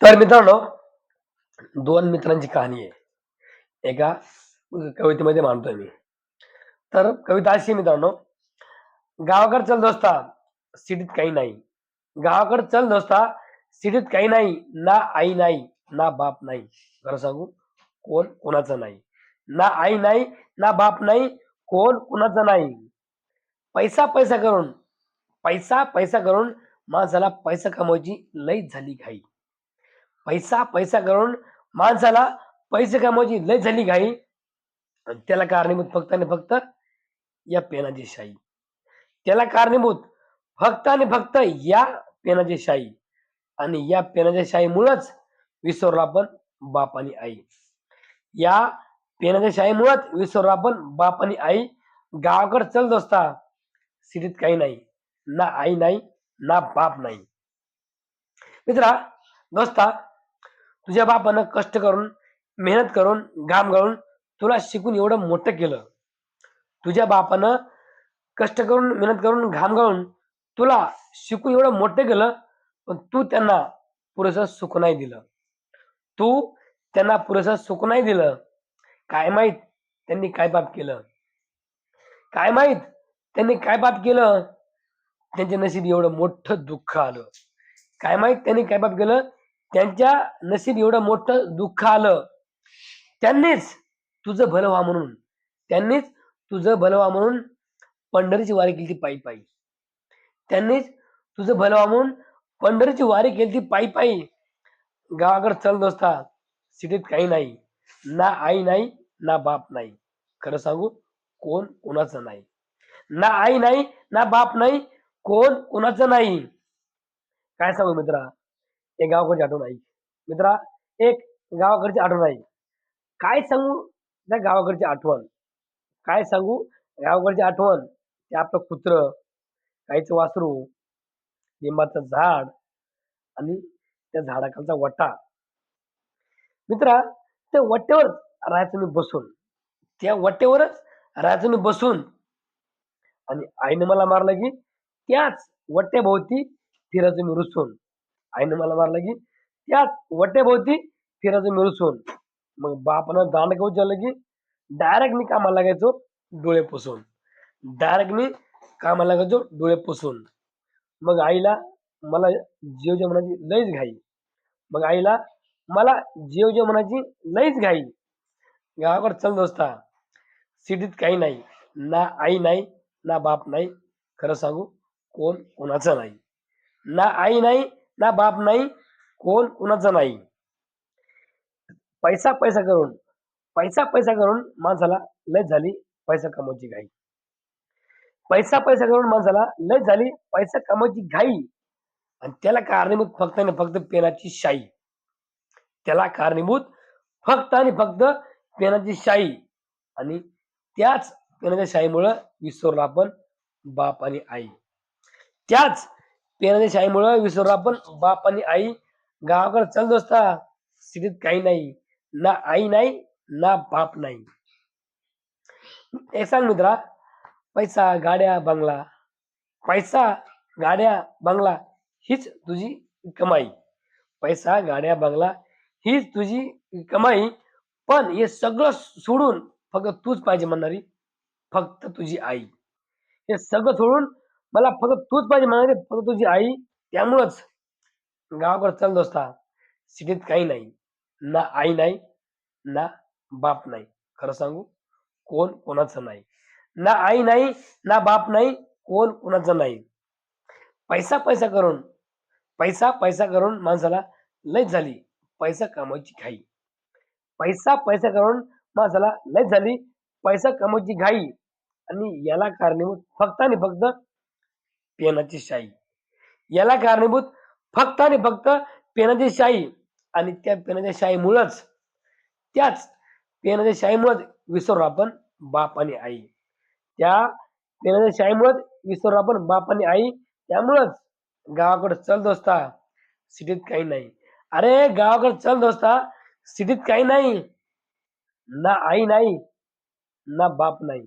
तर मित्रांनो दोन मित्रांची कहाणी आहे. एका कवितेमध्ये मानतोय मी. तर कविता अशी आहे मित्रांनो गावाकडे चल दोस्ता सिटीत काही नाही. गावाकडे चल दोस्ता सिटीत काही नाही ना आई नाही ना बाप नाही. खरं सांगू कोण कोणाचं नाही. ना आई नाही ना बाप नाही कोण कुणाचं नाही. पैसा पैसा करून पैसा पैसा करून माणसाला पैसा कमवायची लई झाली घाई. पैसा पैसा करून माणसाला पैसे कमवायची लय झाली घाई. त्याला कारणीभूत फक्त आणि फक्त या पेनाची शाही त्याला कारणीभूत फक्त आणि फक्त या पेनाची शाही आणि या पेनाच्या शाहीमुळंच विसरलो आपण बाप आणि आई. या पेनाच्या शाहीमुळंच विसरलो आपण बाप आणि आई गावाकडे चल असता सिटीत काही नाही. ना आई नाही ना बाप नाही. मित्रा दोस्ता तुझ्या बापानं कष्ट करून मेहनत करून घाम गाळून तुला शिकून एवढं मोठं केलं. तुझ्या बापानं कष्ट करून मेहनत करून घाम गाळून तुला शिकून एवढं मोठं केलं पण तू त्यांना पुरेसं सुख नाही दिलं. तू त्यांना पुरेसं सुख नाही दिलं. काय माहीत त्यांनी काय पाप केलं? काय माहीत त्यांनी काय पाप केलं? त्यांच्या नशीब एवढं मोठं दुःख आलं. काय माहीत त्यांनी काय पाप केलं? त्यांच्या नशीब एवढं मोठं दुःख आलं. त्यांनीच तुझं भलं व्हा म्हणून. त्यांनीच तुझं भलं व्हा म्हणून पंढरीची वारी केली ती पायी पायी. त्यांनीच तुझं भलं व्हा म्हणून पंढरीची वारी केली ती पायी पायी. गावाकडे चल दोस्ता सिटीत काही नाही. ना आई नाही ना बाप नाही. खरं सांगू कोण कोणाचं नाही. ना आई नाही ना बाप नाही कोण कोणाचं नाही. काय सांगू मित्रा? एक गावाकडची आठवण आई मित्रा एक गावाकडची आठवण आई काय सांगू? त्या गावाकडची आठवण. काय सांगू? गावाकडची आठवण. ते आपलं कुत्र गाईचं वासरू लिंबाचं झाड आणि त्या झाडाखालचा वटा. मित्रा त्या वट्टेवर राहायचं मी बसून. त्या वट्टेवरच राहायचं मी बसून. आणि आईने मला मारलं की त्याच वट्ट्याभोवती फिरायचं मी रुसून. आईने मला मारलं की त्या वट्याभोवती फिरायचं मी मग बापानं दांड उचललं की डायरेक्ट मी कामाला लागायचो डोळे पुसून. डायरेक्ट मी कामाला लागायचो डोळे पुसून. मग आईला मला जीव जेवणाची लईच घाई. मग आईला मला जीव जेवणाची लईच घाई. गावाकडे चल दोस्ता. सिटीत काही नाही. ना आई नाही ना बाप नाही. खरं सांगू कोण कोणाचं नाही. ना आई नाही ना बाप नाही कोण कुणाचा नाही. पैसा पैसा करून पैसा पैसा करून माणसाला लय झाली पैसा कमवायची घाई. पैसा पैसा करून माणसाला लय झाली पैसा कमवायची घाई. आणि त्याला कारणीभूत फक्त आणि फक्त पेनाची शाई. त्याला कारणीभूत फक्त आणि फक्त पेनाची शाई. आणि त्याच पेनाच्या शाईमुळं विसरलो आपण बाप आणि आई. त्याच पेरादेश शाईमुळं विसरू आपण. बाप आणि आई गावाकडे चल दोस्ता. स्थितीत काही नाही. ना आई नाही ना बाप नाही. एक सांग मित्रा पैसा गाड्या बंगला. पैसा गाड्या बंगला हीच तुझी कमाई. पैसा गाड्या बंगला हीच तुझी कमाई. पण हे सगळं सोडून फक्त तूच पाहिजे म्हणणारी फक्त तुझी आई. हे सगळं सोडून मला फक्त तूच पाहिजे म्हणणारी फक्त तुझी आई त्यामुळंच गावाकडे चल दोस्ता सिटीत काही नाही. ना आई नाही ना बाप नाही. खरं सांगू कोण कोणाचं नाही. ना आई नाही ना बाप नाही कोण कोणाचं नाही. पैसा पैसा करून पैसा पैसा करून माणसाला लय झाली पैसा कमवायची घाई. पैसा पैसा करून माणसाला लय झाली पैसा कमवायची घाई. आणि याला कारणीभूत फक्त आणि फक्त पेनाची शाही याला कारणीभूत फक्त आणि फक्त पेनाची शाही आणि त्या पेनाच्या शाहीमुळंच त्याच पेनाच्या शाईमुळंच विसरू आपण बाप आणि आई. त्या पेनाच्या शाईमुळंच विसरू आपण बाप आणि आई त्यामुळंच गावाकडे चल दोस्ता सिटीत काही नाही. अरे गावाकडे चल दोस्ता सिटीत काही नाही. ना आई नाही ना बाप नाही.